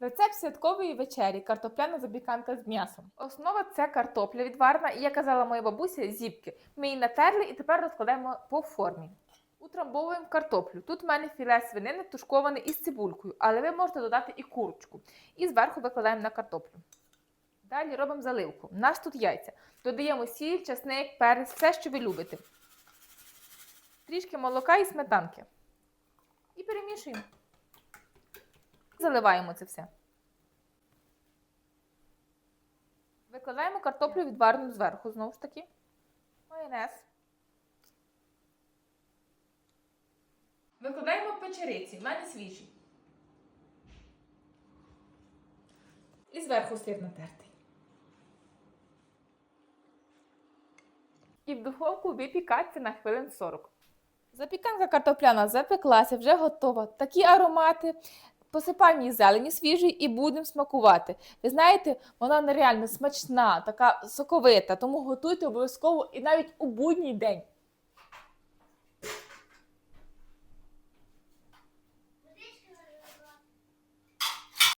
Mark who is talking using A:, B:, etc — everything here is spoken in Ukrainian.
A: Рецепт святкової вечері картопляна запіканка з м'ясом. Основа це картопля відварна, і як казала моя бабуся, зіпки. Ми її натерли і тепер розкладаємо по формі. Утрамбовуємо картоплю. Тут в мене філе свинини тушковане із цибулькою, але ви можете додати і курочку. І зверху викладаємо на картоплю. Далі робимо заливку. У нас тут яйця. Додаємо сіль, часник, перець, все, що ви любите. Трішки молока і сметанки. І перемішуємо. Заливаємо це все. Викладаємо картоплю відварену зверху, знову ж таки. Майонез. Викладаємо печериці, в мене свіжі. І зверху сир натертий. І в духовку випікатися на хвилин 40. Запіканка картопляна запеклася, вже готова. Такі аромати. Посипаємо її зелені свіжої і будемо смакувати. Ви знаєте, вона нереально смачна, така соковита, тому готуйте обов'язково і навіть у будній день.